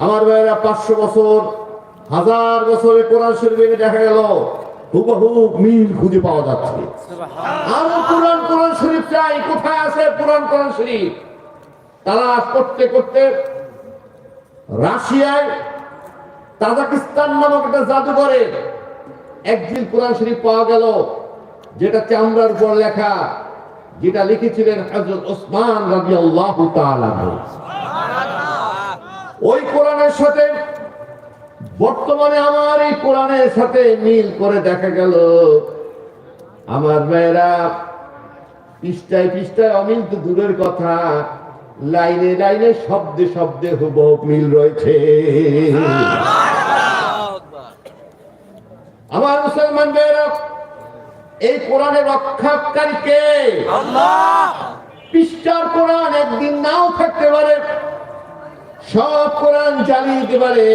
আমার ভাইয়েরা পাঁচশো বছর হাজার বছরে কোরআন শরীফে দেখা গেল হুবহু মিল খুঁজে পাওয়া যাচ্ছে। আরও কোরআন কোরআন শরীফ চাই কোথায় আছে কোরআন কোরআন শরীফ? তালাশ করতে করতে রাশিয়ায় তাজাকিস্তান নামক একটা জাদুঘরে একদিন কোরআন শরীফ পাওয়া গেল যেটা চামড়ার উপর লেখা যেটা লিখেছিলেন হযরত ওসমান রাদিয়াল্লাহু তাআলা আনহু। ওই কোরআনের সাথে বর্তমানে আমার এই কোরআনের সাথে মিল করে দেখা গেল। আমার মেয়েরা পৃষ্ঠায় পৃষ্ঠায় অমিল তো দূরের কথা লাইনে লাইনে শব্দে শব্দে হুবহু মিল রয়েছে। আমার মুসলমান মেয়েরা এই কোরআনের রক্ষাকারীকে পৃষ্ঠার কোরআন একদিন নাও থাকতে পারে। সব কোরআন চালিয়ে দিতে পারে।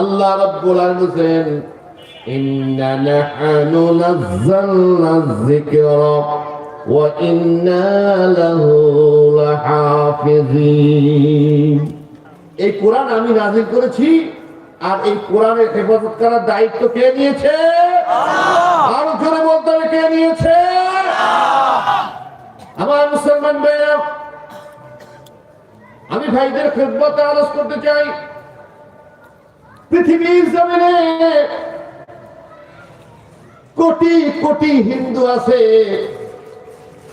আল্লাহ রব্বুল আলামিন বলেন ইন্না নাহনু নাযালনা যিকরা ওয়া ইন্না লাহু এই কোরআন আমি নাজিল করেছি আর এই কোরআনের হেফাজত করার দায়িত্ব কে নিয়েছে? আরও জোরে বলতে কে নিয়েছে? আমার মুসলমান ভাইরা আমি ভাইদের খেদমতে আলোচ করতে চাই। পৃথিবীর জমিনে কোটি কোটি হিন্দু আছে।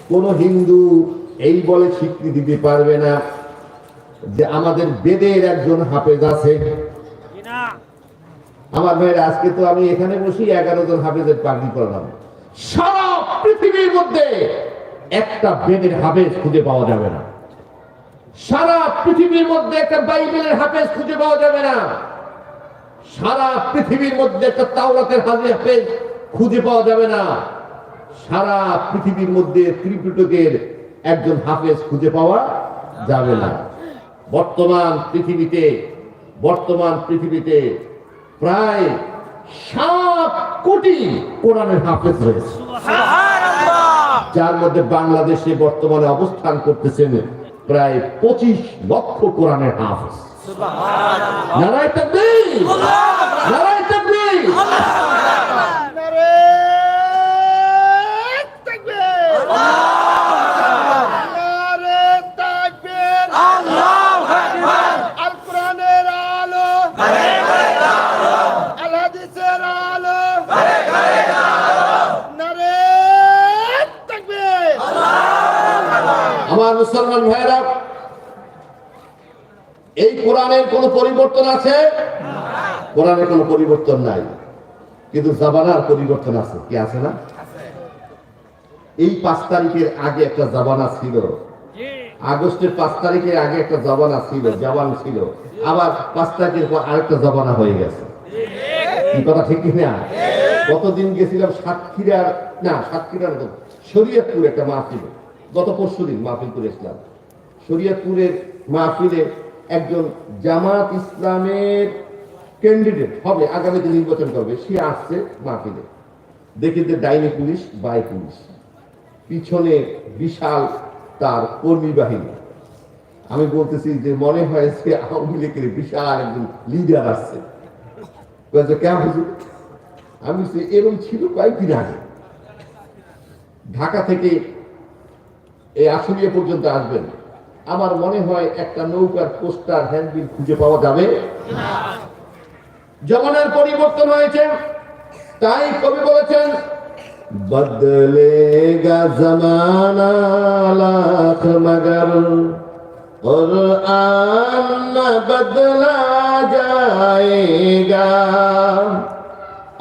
কোন হিন্দু এই বলে স্বীকৃতি দিতে পারবে না যে আমাদের বেদের একজন হাফেজ আছে। আমার ভাইয়ের আজকে তো আমি এখানে বসি, এগারো জন হাফেজের পার্টি করলাম সারা পৃথিবীর মধ্যে একটা বেদের হাফেজ খুঁজে পাওয়া যাবে না। সারা পৃথিবীর মধ্যে একটা বাইবেলের হাফেজ খুঁজে পাওয়া যাবে না। সারা পৃথিবীর মধ্যে একটা তাওরাতের হাজির হাফেজ খুঁজে পাওয়া যাবে না। সারা পৃথিবীর মধ্যে ত্রিপিটকের একজন হাফেজ খুঁজে পাওয়া যাবে না। বর্তমান পৃথিবীতে বর্তমান পৃথিবীতে প্রায় সাত কোটি কোরআনের হাফেজ রয়েছে। যার মধ্যে বাংলাদেশে বর্তমানে অবস্থান করতেছেন প্রায় পঁচিশ লক্ষ কোরআনের হাফেজ। নারায় তাকবীর। নারায় তাকবীর আল-কোরআনের আলো আল-হাদিসের আলো নারে তাকবীর আমার মুসলমান ভাইরা এই কোরআনের কোনো পরিবর্তন আছে? কোরআনের কোনো পরিবর্তন নাই। কিন্তু জাবানার পরিবর্তন আছে। কি আছে না? এই পাঁচ তারিখের আগে একটা জাবানা ছিল আগস্টের পাঁচ তারিখের আগে একটা জবানা ছিল জবান ছিল। আবার পাঁচ তারিখের পর আরেকটা জবানা হয়ে গেছে। কি কথা ঠিক কি না? গতদিন গেছিলাম? সাতক্ষীরার না, সাতক্ষীরার শরীয়তপুর একটা মাহফিল। গত পরশু দিন মাহফিল করে ইসলাম শরীয়তপুরের মাহফিলে একজন জামাত ইসলামের ক্যান্ডিডেট হবে আগামীতে নির্বাচন করবে, সে আসছে মাহফিলে। দেখি যে ডাইনি পুলিশ, বাই পুলিশ। পিছনে বিশাল তার কর্মী বাহিনী। আমি বলতেছি যে মনে হয় যে আওয়ামী লীগের বিশাল একজন লিডার আসছে। কেন হুজুর আমি এরকম ছিল কয়েকদিন আগে। ঢাকা থেকে এই আশুলিয়া পর্যন্ত আসবেন। আমার মনে হয় একটা নৌকার পোস্টার হ্যান্ডবিল খুঁজে পাওয়া যাবে। জমানার পরিবর্তন হয়েছে। তাই কবি বলেছেন বদলে গা জমানা লাখ মগর। قرآن বদলা بدلا جائے گا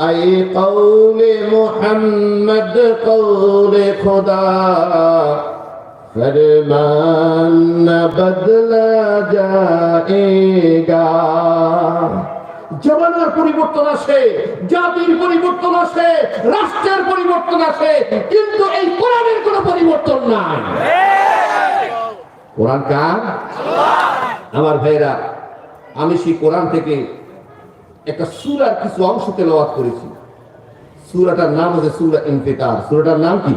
اے قول محمد قول خدا फरमान न बदला जाएगा জমানার পরিবর্তন আসে জাতির পরিবর্তন আসে রাষ্ট্রের পরিবর্তন আসে কিন্তু এই কোরআনের কোনো পরিবর্তন নাই কোরআন কার আমার ভাইরা আমি সেই কোরআন থেকে একটা সুরার কিছু অংশ তেলাওয়াত করেছি সুরাটার নাম হচ্ছে সুরা ইনফিতার সুরাটার নাম কি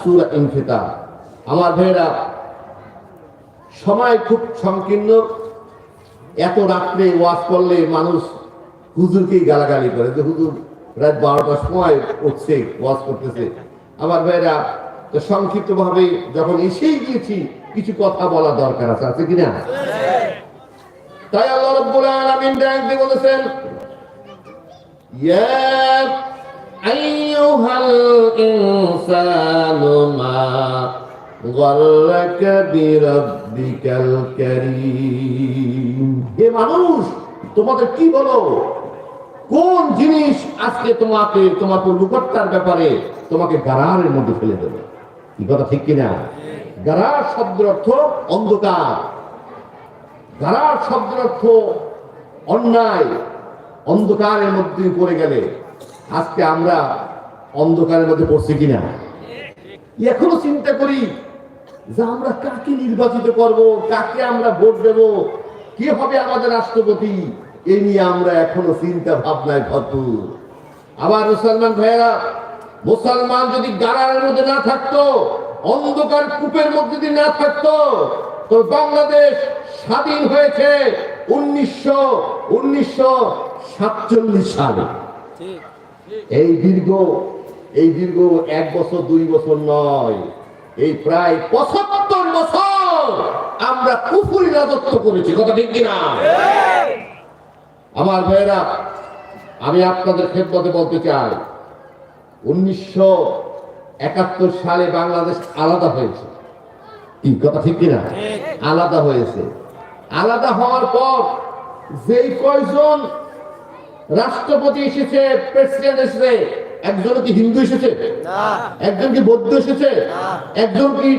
সুরা ইনফিতার আমার ভাইরা সময় খুব সংকীর্ণ। এত রাত্রে ওয়াজ করলে মানুষ হুজুরকেই গালাগালি করে যে, হুজুর, রাত বারোটার সময় উঠছে, ওয়াজ করতেছে। আমার ভাইরা তো সংক্ষিপ্ত ভাবে যখন এসেই গিয়েছি, কিছু কথা বলা দরকার আছে আছে কিনা? তাই আল্লাহ আলামিন ডাক বলেছেন, ইয়া আইয়ুহাল ইনসানু মা হে মানুষ, তোমাদের কি বলো? কোন জিনিস আজকে তোমাকে, তোমার প্রভুকর্তার ব্যাপারে তোমাকে গারারের মধ্যে ফেলে দেবে? কি কথা, ঠিক কিনা? গারার শব্দের অর্থ অন্ধকার। গারার শব্দের অর্থ অন্যায়। অন্ধকারের মধ্যে পড়ে গেলে আজকে আমরা অন্ধকারের মধ্যে পড়ছি কিনা? এখনও চিন্তা করি যে আমরা কাকে নির্বাচিত করব কাকে আমরা ভোট দেব কে হবে আমাদের রাষ্ট্রপতি এ নিয়ে আমরা এখনও চিন্তা ভাবনায় ভরপুর। আবার মুসলমান ভাইয়েরা মুসলমান যদি গাড়ার মধ্যে না থাকতো অন্ধকার কূপের মধ্যে যদি না থাকতো তো বাংলাদেশ স্বাধীন হয়েছে উনিশশো উনিশশো সাতচল্লিশ সালে। এই দীর্ঘ এই দীর্ঘ এক বছর দুই বছর নয়। এই প্রায় পঁচাত্তর বছর আমরা কুফুরি রাজত্ব করেছি, কথা ঠিক কিনা? আমার ভাইয়েরা, আমি আপনাদের খেদমতে বলতে চাই, উনিশশো একাত্তর সালে বাংলাদেশ আলাদা হয়েছে। কি, কথা ঠিক কিনা? আলাদা হয়েছে। আলাদা হওয়ার পর যেই কয়জন রাষ্ট্রপতি এসেছে, প্রেসিডেন্ট এসেছে একজন কি হিন্দু এসেছে? একজন কি বৌদ্ধ এসেছে? একজন কি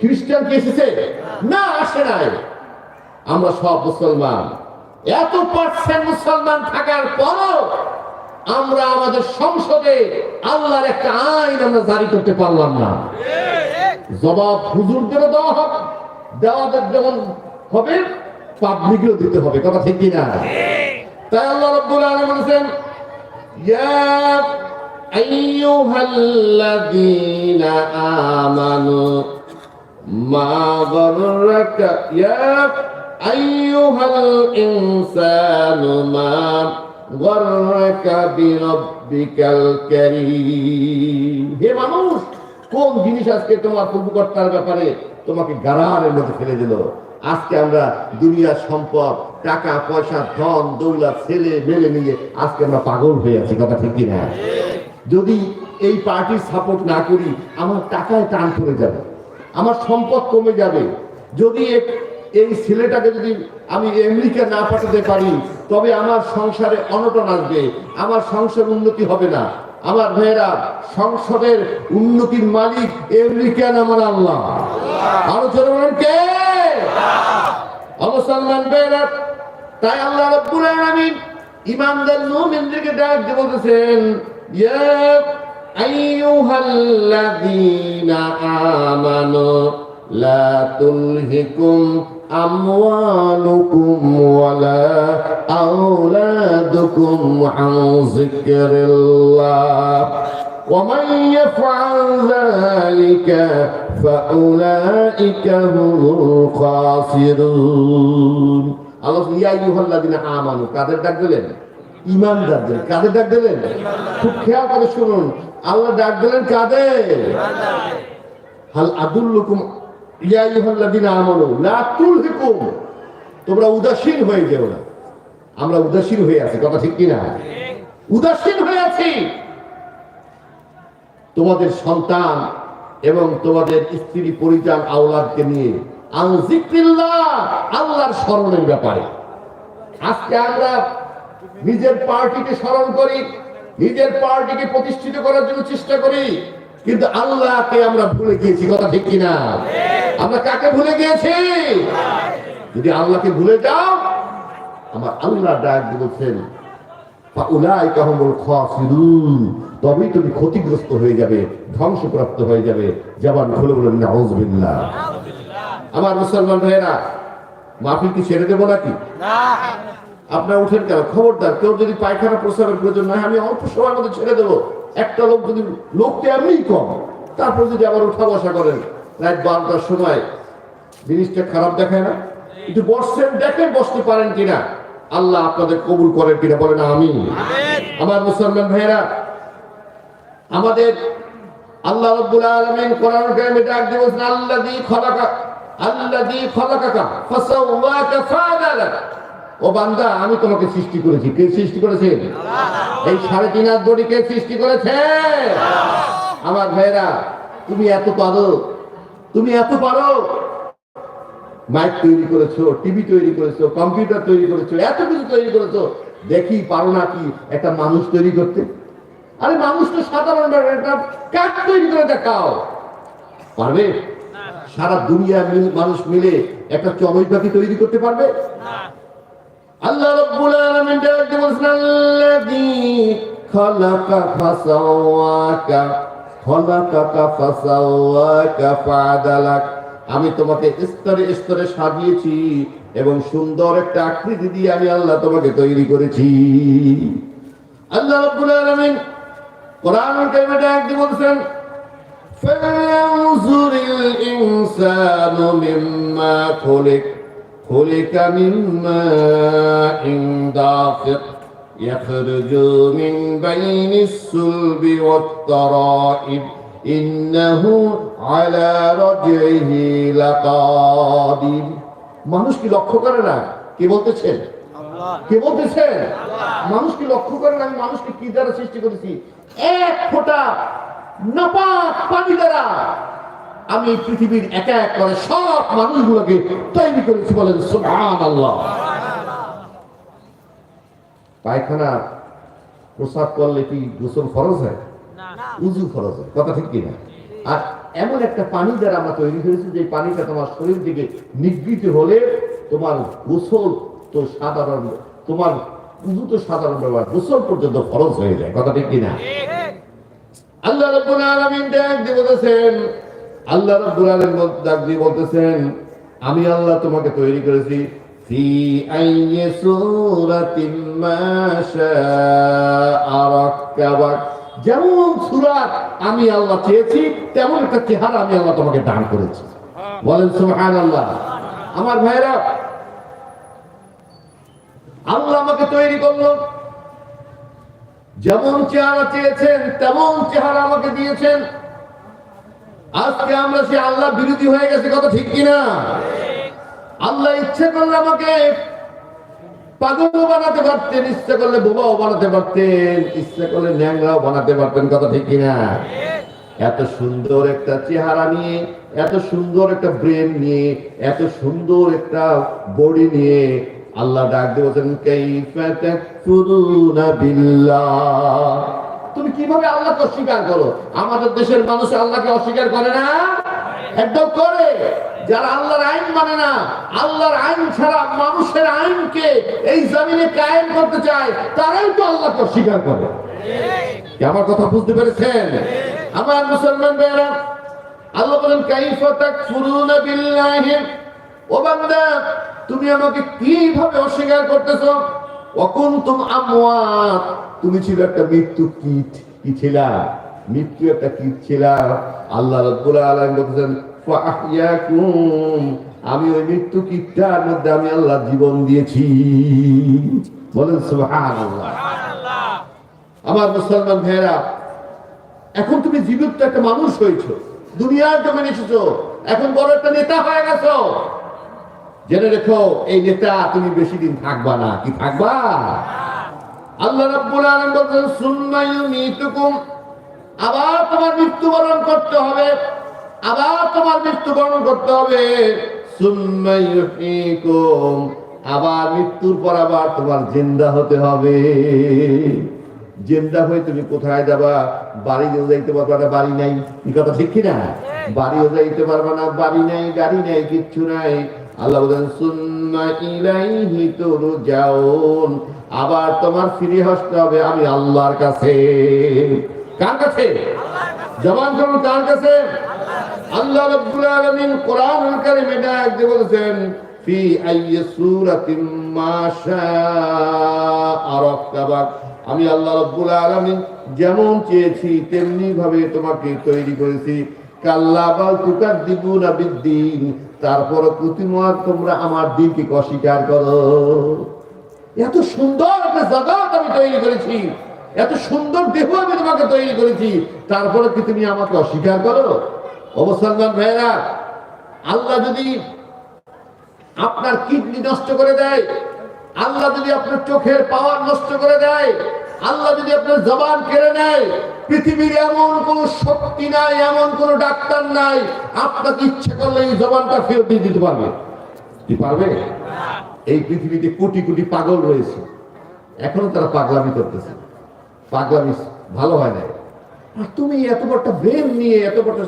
খ্রিস্টান কি এসেছে? না। আসে নাই। আমরা সব মুসলমান। এত পার্সেন্ট মুসলমান থাকার পরও আমরা আমাদের সংসদে আল্লাহর একটা আইন আমরা জারি করতে পারলাম না। জবাব হুজুরদেরও দেওয়া হবে। দেওয়া যেমন হবে পাবলিকেও দিতে হবে। কথা ঠিক কিনা? তাই আল্লাহ রব্বুল আলামিন বলেছেন ইয়া আইয়ুহাল্লাযীনা আমানু মা গররাকা ইয়া আইয়ুহাল ইনসানু মা গররাকা বিরাব্বিকাল কারীম হে মানুষ, কোন জিনিস আজকে তোমার প্রভুকর্তার ব্যাপারে তোমাকে গারারের মধ্যে ফেলে দিল? আজকে আমরা দুনিয়ার সম্পদ, টাকা, পয়সা, ধন, দৌলত, ছেলে মেলে নিয়ে আজকে আমরা পাগল হয়ে আছি, কথা ঠিক কিনা? যদি এই পার্টির সাপোর্ট না করি, আমার টাকায় টান পড়ে যাবে, আমার সম্পদ কমে যাবে। যদি এই ছেলেটাকে যদি আমি আমেরিকা না পাঠাতে পারি, তবে আমার সংসারে অনটন আসবে, আমার সংসার উন্নতি হবে না। আমার ভাইয়েরা সংসদের উন্নতির মালিক আমেরিকান আমার আল্লাহ। আরও বলেন কে? মুসলমান ভাইয়েরা, তাই আল্লাহ রব্বুল আলামিন ইমানদার মুমিনদেরকে ডাক দিয়ে বলতেছেন, ইয়া আইয়ুহাল্লাযীনা আমানু লা তুলহিকুম আমওয়ালুকুম ওয়ালা আওলাদুকুম আন যিকরিল্লাহ। ومن يفعل ذلك فأولئك هم الخاسرون আল্লাহ ইয়া আইয়ুহাল্লাযীনা আমানু কাদের ডাক দিলেন ইমানদারদের কাদের ডাক দিলেন খুব খেয়াল করে শুনুন আল্লাহ ডাক দিলেন কাদের হাল আদুল্লুকুম ইয়া আইয়ুহাল্লাযীনা আমানু লা তুলহিকুম তোমরা উদাসীন হয়ে যেও না আমরা উদাসীন হয়ে আছি কথা ঠিক কি না উদাসীন হয়ে আছি তোমাদের সন্তান এবং তোমাদের স্ত্রী পরিজন আওলাদকে নিয়ে। আল্লাহর স্মরণের ব্যাপারে। আজকে আমরা নিজের পার্টিকে স্মরণ করি, নিজের পার্টিকে প্রতিষ্ঠিত করার জন্য চেষ্টা করি, কিন্তু আল্লাহকে আমরা ভুলে গিয়েছি, কথা ঠিক কিনা? আমরা কাকে ভুলে গিয়েছি? যদি আল্লাহকে ভুলে যাও, আমার আল্লাহ ডাক বলছেন তবেই তুমি ক্ষতিগ্রস্ত হয়ে যাবে ধ্বংসপ্রাপ্ত হয়ে যাবে। জবান খুলে বলেন নাউজুবিল্লাহ। আমার মুসলমান ভাইয়েরা মাহফিল কি ছেড়ে দেবো নাকি? আপনার উঠেন কেন? খবরদার কেউ যদি পায়খানা প্রস্রাবের প্রয়োজন না হয় আমি অল্প সময়ের মধ্যে ছেড়ে দেবো। একটা লোক যদি লোকটা এমনিই কম তারপর যদি আবার উঠা বসা করেন রাত বারোটার সময় জিনিসটা খারাপ দেখায় না? একটু বসছেন দেখেন বসতে পারেন কিনা? আল্লাহ আপনাদের কবুল করেন কিনা বলেন আমি আমার মুসলমান ভাইয়েরা আমাদের আল্লাহ রাব্বুল আলামিন কোরআন কারিমে ডাক দিয়ে বলেছেন আল্লাযী খলাকা আল্লাযী খলাকাকা ফাসাওয়াকা ফাআদালাক ও বান্দা আমি তোমাকে সৃষ্টি করেছি। কে সৃষ্টি করেছেন এই সাড়ে তিন হাত বডি কে সৃষ্টি করেছে? আমার ভাইয়েরা তুমি এত পারো? তুমি এত পারো? মাইক তৈরি করেছ টিভি তৈরি করেছ কম্পিউটার তৈরি করেছ, এত কিছু তৈরি করেছ, দেখি পারো না কি একটা মানুষ তৈরি করতে? আরে মানুষ তো সাধারণ একটা কাঠ তৈরি করে দেখাও। পারবে? সারা দুনিয়া মানুষ মিলে একটা চড়ুই পাখি তৈরি করতে পারবে? আল্লাহ রাব্বুল আলামিন বলছেন খালাকা ফাসাওয়াকা খালাকাকা ফাসাওয়াকা আমি তোমাকে স্তরে স্তরে সাজিয়েছি এবং সুন্দর একটা আকৃতি দিয়ে আমি আল্লাহ তোমাকে তৈরি করেছি আল্লাহ রাব্বুল আলামিন কোরআন কারিমে ডাকতে বলছেন فلينظر الإنسان مما خلق خلق من ماء دافق يخرج من بين الصلب والترائب মানুষ কি লক্ষ্য করে না? কি বলতেছেন? কে বলতেছেন? মানুষ কি লক্ষ্য করেন আমি মানুষকে কি দ্বারা সৃষ্টি করেছি? এক ফোটা নাপাক পানি দ্বারা। আমি পৃথিবীর এক এক করে সব মানুষগুলোকে তৈরি করেছি বলেন সুবহান আল্লাহ পায়খানা প্রসাদ করলে কি গোসল ফরজ হয়? উজু ফরজ হয়, কথা ঠিক কিনা? আর এমন একটা পানি দ্বারা আমরা তৈরি করেছি যে পানিটা তোমার শরীর থেকে নিগৃহীত হলে তোমার গোসল তো সাধারণ, তোমার উজু তো সাধারণ ব্যাপার গোসল পর্যন্ত ফরজ হয়ে যায়, কথা ঠিক কিনা? আল্লাহ রাব্বুল আলামিন ডাক দিয়ে আল্লাহ রাব্বুল আলামিন ডাক দিয়ে বলতেছেন, আমি আল্লাহ তোমাকে তৈরি করেছি ফি আইয়ি সূরাতিন যেমন সূরাত আমি আল্লাহ চেয়েছি তেমন একটা চেহারা আমি আল্লাহ তোমাকে দান করেছি। বলেন সুবহানাল্লাহ। আমার ভাইরা আল্লাহ আমাকে তৈরি করল। যেমন চেহারা চেয়েছেন তেমন চেহারা আমাকে দিয়েছেন। আজকে আমরা সে আল্লাহ বিরোধী হয়ে গেছে কথা ঠিক কিনা? আল্লাহ ইচ্ছে করলে আমাকে পাগলও বানাতে পারতেন, ইচ্ছে করলে বোবাও বানাতে পারতেন, ইচ্ছে করলে ন্যাংরাও বানাতে পারতেন, কথা ঠিক কিনা? এত সুন্দর একটা চেহারা নিয়ে, এত সুন্দর একটা ব্রেন নিয়ে, এত সুন্দর একটা বডি নিয়ে আল্লাহ ডাক দিয়েছেন তুমি কীভাবে আল্লাহকে অস্বীকার করো? আমাদের দেশের মানুষ আল্লাহকে অস্বীকার করে না? একদম করে। যারা আল্লাহর আইন মানে না, আল্লাহর আইন ছাড়া মানুষের আইনকে এই জমিনে কায়েম করতে চায়, তারাই তো আল্লাহকে অস্বীকার করে। আমার কথা বুঝতে পেরেছেন? আমার মুসলমান ভাইরা আল্লাহ বলেন তুমি আমাকে অস্বীকার করতেছো? তুমি ছিল একটা মৃত্যু কি মৃত্যু একটা আমি ওই মৃত্যু কীটটার মধ্যে আমি আল্লাহ জীবন দিয়েছি। বলেন আমার মুসলমান ভাইয়েরা এখন তুমি জীবিত একটা মানুষ হয়েছো। দুনিয়ার জমে এসেছ এখন বড় একটা নেতা হয়ে গেছো। জেনে রেখো এই নেতা তুমি বেশি দিন থাকবা না। কি থাকবা? আল্লাহ রাব্বুল আলামিন বলেন সুম্মা ইউমীতুকুম। আবার তোমার মৃত্যুবরণ করতে হবে। আবার তোমার মৃত্যুবরণ করতে হবে। আবার মৃত্যুর পর আবার তোমার জিন্দা হতে হবে। জিন্দা হয়ে তুমি কোথায় যাবা? বাড়িও যাইতে পারবা না বাড়ি নাই। এই কথা ঠিক কিনা বাড়িও যাইতে পারবা না বাড়ি নাই গাড়ি নাই কিচ্ছু নাই। আল্লাহ বলেন সুন্না ইলাইহি তুরজাউন। আবার তোমার ফিরে আসতে হবে আমি আল্লাহর কাছে। কার কাছে। জবান করুন কার কাছে? আল্লাহ রাব্বুল আলামিন কোরআনুল কারীমে ডাক দিয়ে বলেছেন, ফি আইয়ি সূরাতিন মা শাআ আমি আল্লাহ রাব্বুল আলামিন যেমন চেয়েছি, তেমনি ভাবে তোমাকে তৈরি করেছি। কাল্লা বাল তুকার দিবুনা বিদ্দিন তারপর প্রতিমত তোমরা আমার দিনকে অস্বীকার করো। এত সুন্দর একটা জগৎ আমি তৈরি করেছি। এত সুন্দর দেহ আমি তোমাকে তৈরি করেছি। তারপরে কি তুমি আমাকে অস্বীকার করো? অবসলমান ভাইরা আল্লাহ যদি আপনার কিডনি নষ্ট করে দেয়, আল্লাহ যদি আপনার চোখের পাওয়ার নষ্ট করে দেয়, আল্লাহ যদি আপনার জবান কেড়ে নেয়, পৃথিবীর এমন কোন শক্তি নাই, এমন কোন ডাক্তার নাই, আপনাকে ইচ্ছে করলে এই জবানটা ফেরত দিয়ে দিতে পারবে। কি পারবে? এই পৃথিবীতে কোটি কোটি পাগল রয়েছে। এখনও তারা পাগলামি করতেছে। পাগলামি ভালো হয় না আর তুমি এত বড় একটা ব্রেন নিয়ে, এত বড় একটা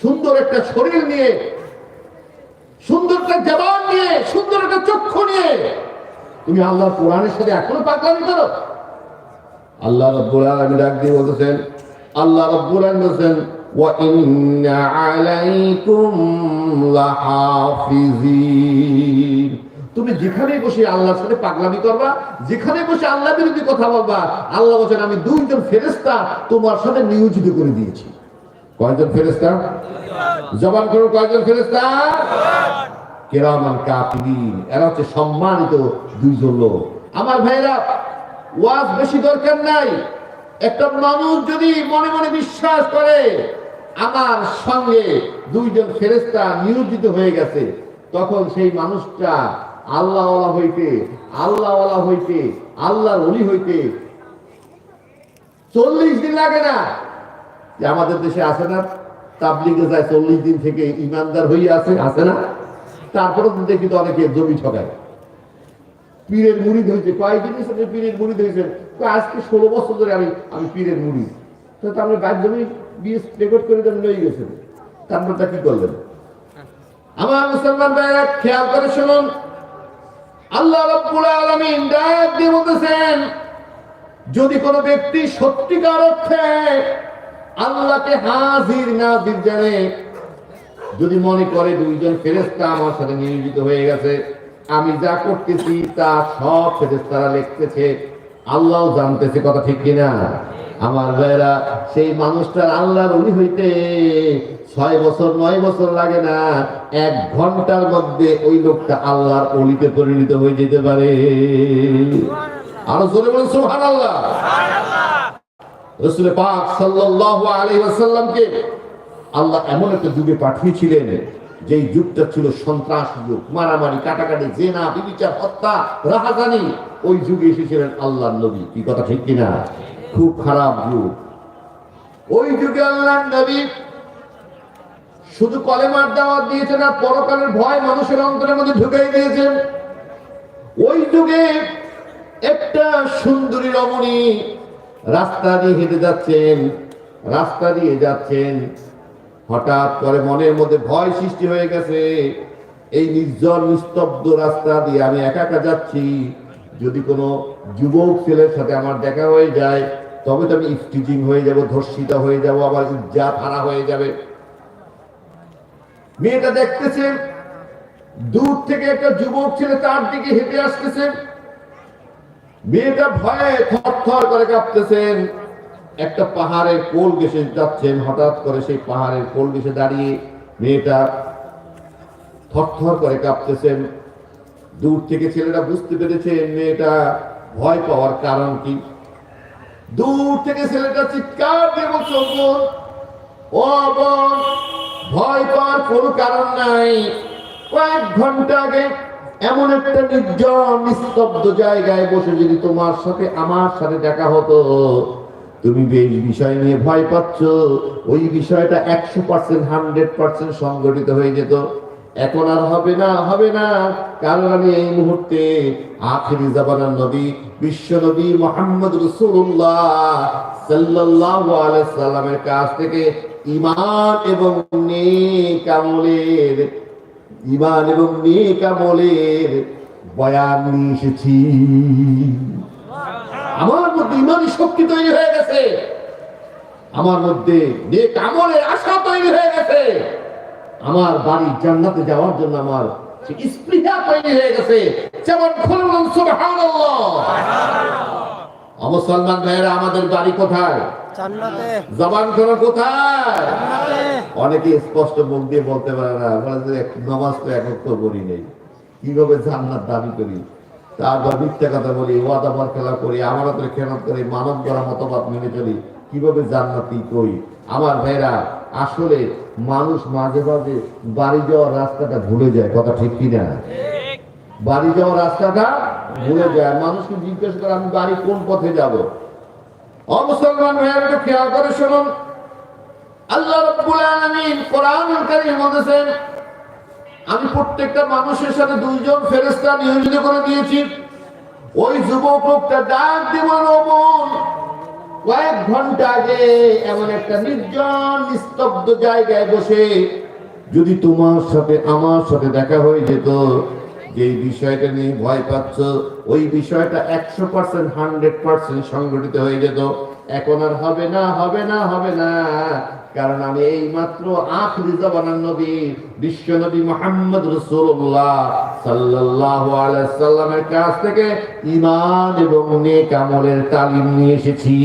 সুন্দর একটা শরীর নিয়ে, সুন্দর একটা জবান নিয়ে, সুন্দর একটা চক্ষু নিয়ে। তুমি আল্লাহর কোরআনের সাথে এখনও পাগলামি করো? আল্লাহ রব্বুল আলামিন ডাক দিয়ে বলতেছেন, আল্লাহ রব্বুল আলামিন বলছেন তুমি যেখানে বসে আল্লাহর সাথে পাগলামি করবা, যেখানে বসে আল্লাহ বিরোধী কথা বলবা, আল্লাহ বলছেন, আমি দুইজন ফেরেশতা তোমার সাথে নিয়োজিত করে দিয়েছি। কয়জন ফেরেশতা? জবান করো কয়জন ফেরেশতা? কেরামান কাফিরিন, এরা হচ্ছে সম্মানিত দুইজন লোক। আমার ভাইরা ওয়াজ বেশি দরকার নাই। একটা মানুষ যদি মনে মনে বিশ্বাস করে, আমার সঙ্গে দুইজন ফেরেস্তা নিয়োজিত হয়ে গেছে, তখন সেই মানুষটা আল্লাহওয়ালা হইতে আল্লাহওয়ালা হইতে, আল্লাহর অলি হইতে চল্লিশ দিন লাগে না। যে আমাদের দেশে আছে না, তাবলিগে যায় চল্লিশ দিন থেকে ইমানদার হয়ে আছে আছে না? তারপরে তো দেখি তো অনেকে জমি ঠকায় পীরের মুড়ি হয়েছে কয়েকদিন হিসেবে পীরের মুড়ি হয়েছে আজকে ষোলো বছর ধরে আমি আমি পীরের মুড়ি। তো তারপরে বাইর জমি বিয়ে রেকর্ড করে দেন, লয়ে গেছেন তারপরটা কি করলেন? আমার মুসলমান ভাইরা খেয়াল করে শুনুন। আল্লাহ রব্বুল আলামিন ডাক দিয়ে বলতেছেন, যদি কোনো ব্যক্তি সত্যিকার অর্থে আল্লাহকে হাজির নাজির জানে। যদি মনে করে দুইজন ফেরেস্তা আমার সাথে নিয়োজিত হয়ে গেছে, আমি যা করতেছি তা সব ফেরেস্তারা লিখতেছে। আল্লাহ জানতেছে কথা ঠিক কিনা। আমার ভাইরা সেই মানুষটার আল্লাহর উনি হইতে ছয় বছর, নয় বছর লাগে না, এক ঘণ্টার মধ্যে ওই লোকটা আল্লাহর অলিতে পরিণত হয়ে যেতে পারে। আরও জোরে বলুন, সুবহানাল্লাহ। রসুল পাক আলাইহি ওয়াসাল্লামকে আল্লাহ এমন একটা যুগে পাঠিয়েছিলেন, যেই যুগটা ছিল সন্ত্রাস যুগ, মারামারি, কাটাকাটি, জেনা, বিবিচার, হত্যা, রাহাজানি, ওই যুগে এসেছিলেন আল্লাহর নবী। কি কথা ঠিক কিনা? খুব খারাপ যুগ। ওই যুগে আল্লাহর নবী শুধু কলেমার দাওয়াত দিয়েছে না, পরকালের ভয় মানুষের অন্তরের মধ্যে ঢুকাই দিয়েছেন ওই যুগে একটা সুন্দরী রমণী রাস্তা দিয়ে হেঁটে যাচ্ছেন, রাস্তা দিয়ে যাচ্ছেন। হঠাৎ করে মনের মধ্যে ভয় সৃষ্টি হয়ে গেছে। এই নির্জন, নিস্তব্ধ রাস্তা দিয়ে আমি একা একা যাচ্ছি। যদি কোনো যুবক ছেলের সাথে আমার দেখা হয়ে যায়, তবে তো আমি স্টিচিং হয়ে যাব, ধর্ষিতা হয়ে যাব, আবার ইজ্জাত হারা হয়ে যাবে। মেয়েটা দেখতেছেন দূর থেকে একটা যুবক ছেলে তার দিকে হেঁটে আসতেছে। মেয়েটা ভয়ে থরথর করে কাঁপতেছেন। একটা পাহাড়ের কোল ঘেসে যাচ্ছেন হঠাৎ করে সেই পাহাড়ের কোল ঘেসে দাঁড়িয়ে মেয়েটা থরথর করে কাঁপতেছেন। দূর থেকে ছেলেটা বুঝতে পেরেছে মেয়েটা ভয় পাওয়ার কারণ কি। দূর থেকে ছেলেটা চিৎকার দিয়ে বলছে "ও বোন, ও বোন ভয় পাওয়ার কোনো কারণ নাই। কয়েক ঘণ্টা আগে এমন একটা নির্জন, নিস্তব্ধ জায়গায় বসে যদি তোমার সাথে আমার সাথে দেখা হতো, তুমি বেশ বিষয় নিয়ে ভয় পাচ্ছ। ওই বিষয়টা একশো পার্সেন্ট হান্ড্রেড পার্সেন্ট সংগঠিত হয়ে যেত। এখন আর হবে না হবে না। কারণ আমি এই মুহূর্তে আখিরি জাবানার নবী, বিশ্ব নবী মোহাম্মদ রসুল্লাহ সাল্লাল্লাহু আলাইহি সাল্লামের কাছ থেকে ইমান এবং নেক আমলের ঈমান এবং নেক আমলের বয়ান নিয়ে এসেছি। আমার মধ্যে ইমানি শক্তি তৈরি হয়ে গেছে। আমার মধ্যে নেক আমলের আশা তৈরি হয়ে গেছে। আমার বাড়ি জান্নাতে যাওয়ার জন্য আমার স্পৃহা তৈরি হয়ে গেছে, যেমন খুলুন সুবহানাল্লাহ। মুসলমান ভাইয়েরা, আমাদের বাড়ি কোথায়? জবান করো কোথায়? অনেকে স্পষ্ট মুখ দিয়ে বলতে পারে না নামাজ তো এক তো করি নেই। কীভাবে জান্নাত দাবি করি? তারপর মিথ্যা কথা বলি ওয়াদা খেলা করি আমার হাতে করি মানব করা মতবাদ মেনে চলি কীভাবে জান্নাতি করি? আমার ভাইরা আসলে মানুষ মাঝে মাঝে বাড়ি যাওয়ার রাস্তাটা ভুলে যায় কথা ঠিক কিনা? বাড়ি যাওয়ার রাস্তাটা ভুলে যায়। মানুষকে জিজ্ঞেস করে আমি বাড়ি কোন পথে যাব? অমুসলমান ভাইয়া একটু খেয়াল করে শুনুন। আল্লাহ রাব্বুল আলামিন কোরআনুল কারীম বলেছেন আমি প্রত্যেকটা মানুষের সাথে দুইজন ফেরেশতা নিয়োজিত করে দিয়েছি। ওই যুবক লোকটা ডাক দিব নমন কয়েক ঘণ্টা আগে এমন একটা নির্জন, নিস্তব্ধ জায়গায় বসে যদি তোমার সাথে, আমার সাথে দেখা হয়ে যেত যে বিষয়টা নিয়ে ভয় পাচ্ছ, ওই বিষয়টা একশো পার্সেন্ট হান্ড্রেড পার্সেন্ট সংগঠিত হয়ে যেত। এখন আর হবে না হবে না হবে না। কারণ আমি এই মাত্র আখরি নবী, বিশ্ব নবী মোহাম্মদ রসুল্লাহ আলাইহি সাল্লামের কাছ থেকে ঈমান এবং নেক আমলের তালিম নিয়ে এসেছি।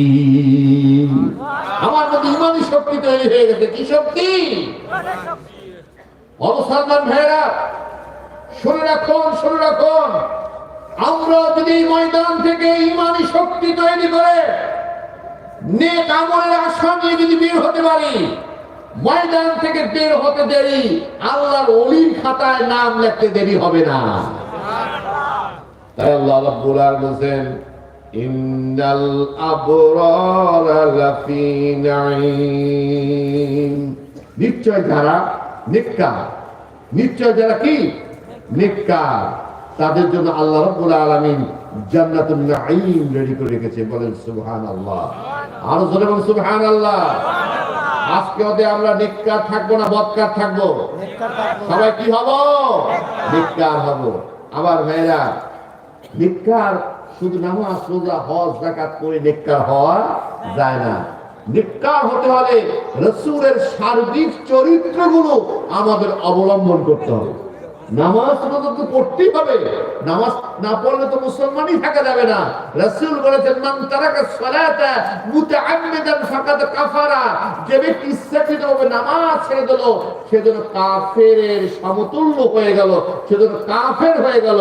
আমার মধ্যে ইমানি শক্তি তৈরি হয়ে গেছে। কি শক্তি? ভেড়া শুনে রাখুন শুনে রাখুন। আমরা যদি ময়দান থেকে ইমানি শক্তি তৈরি করে নেক আমলের আশা যদি বের হতে পারি, ময়দান থেকে বের হতে দেরি, আল্লাহর অলির খাতায় নাম লিখতে দেরি হবে না। তাই আল্লাহ রাব্বুল আলামিন নিশ্চয় যারা নিকার নিশ্চয় যারা কি? নিকার। তাদের জন্য আল্লাহ রাব্বুল আলামিন জান্নাতুন নাঈম রেডি করে রেখেছে। বলেন, সুবহানাল্লাহ। আরও জোরে বলেন, সুবহানাল্লাহ। আজকে ওদের আমরা নিকার থাকব না বদকার থাকব? সবাই কি হব? নিকার হব। আবার ভাইরা, নিকার শুধু নামাজ, রোজা, হজ জাকাত করে নিকার হওয়া যায় না। নিকার হতে হলে রসুলের সার্বিক চরিত্রগুলো আমাদের অবলম্বন করতে হবে। নামাজ তোমাদেরকে পড়তেই হবে। নামাজ না পড়লে তো মুসলমানই থাকা যাবে না। রাসূল বলেছেন, মান তারাকা সালাতা মুতাআম্মিদান ফাকাদ কাফারা। যে ব্যক্তি নামাজ ছেড়ে দিল, সে যেন কাফেরের সমতুল্য হয়ে গেল, সে যেন কাফের হয়ে গেল।